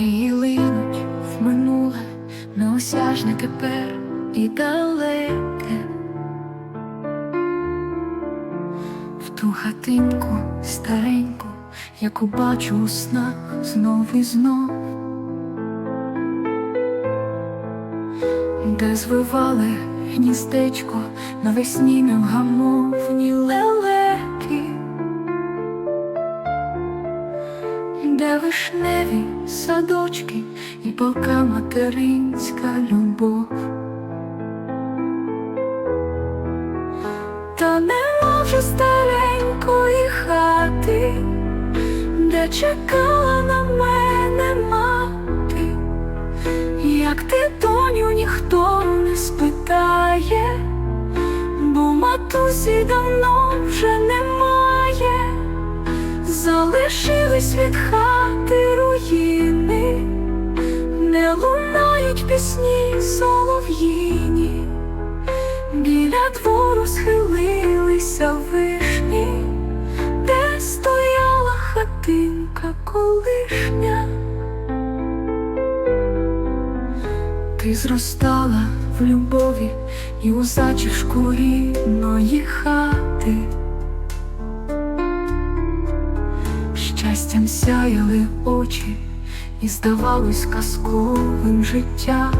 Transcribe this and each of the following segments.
Мрії линуть в минуле, неосяжне тепер і далеке. В ту хатинку стареньку, яку бачу у снах знов і знов, де звивали гніздечко навесні невгамовні леле. Вишневі садочки і палка материнська любов. Та нема вже старенької хати, де чекала на мене мати, як ти, доню, ніхто не спитає, бо матусі давно вже немає, залишились від хати руїни, не лунають пісні солов'їні. Біля двору схилилися вишні, де стояла хатинка колишня. Ти зростала в любові і у зачішку рідної хати. Щастям сяяли очі, і здавалось казковим життя.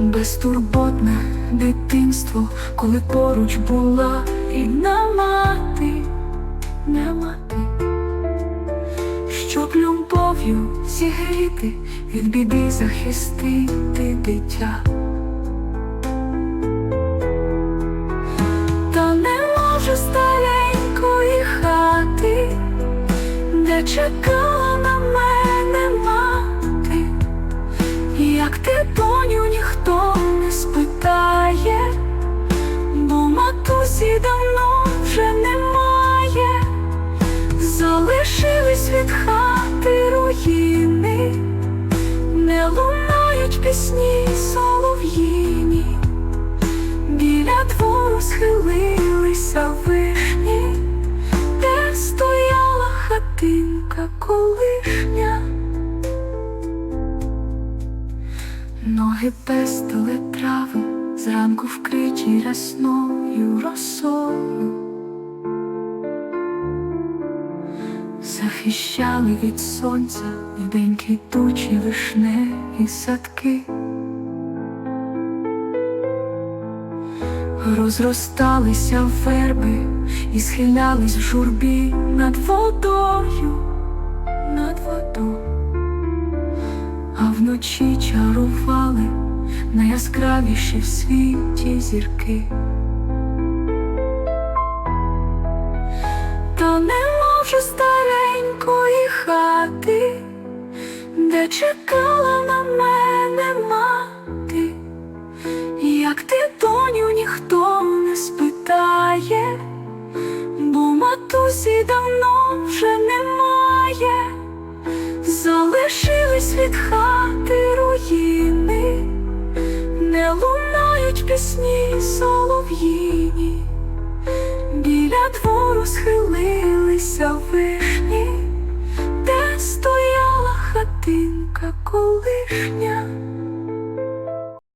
Безтурботне дитинство, коли поруч була рідна мати, не мати, щоб любов'ю зігріти, від біди захистити дитя. Чекала на мене мати. Як ти, доню, ніхто не спитає, бо матусі давно вже немає, залишились від хати руїни, не лунають пісні хатинка колишня. Ноги пестили трави, зранку вкриті рясною росою, захищали від сонця вдень квітучі вишневі садки, розросталися верби і схилялись в журбі над водою, чарували найяскравіші в світі зірки. Та нема вже старенької хати, де чекала на мене мати, як ти, доню, ніхто не спитає, бо матусі давно не лунають пісні солов'їні, біля двору схилилися вишні, де стояла хатинка колишня.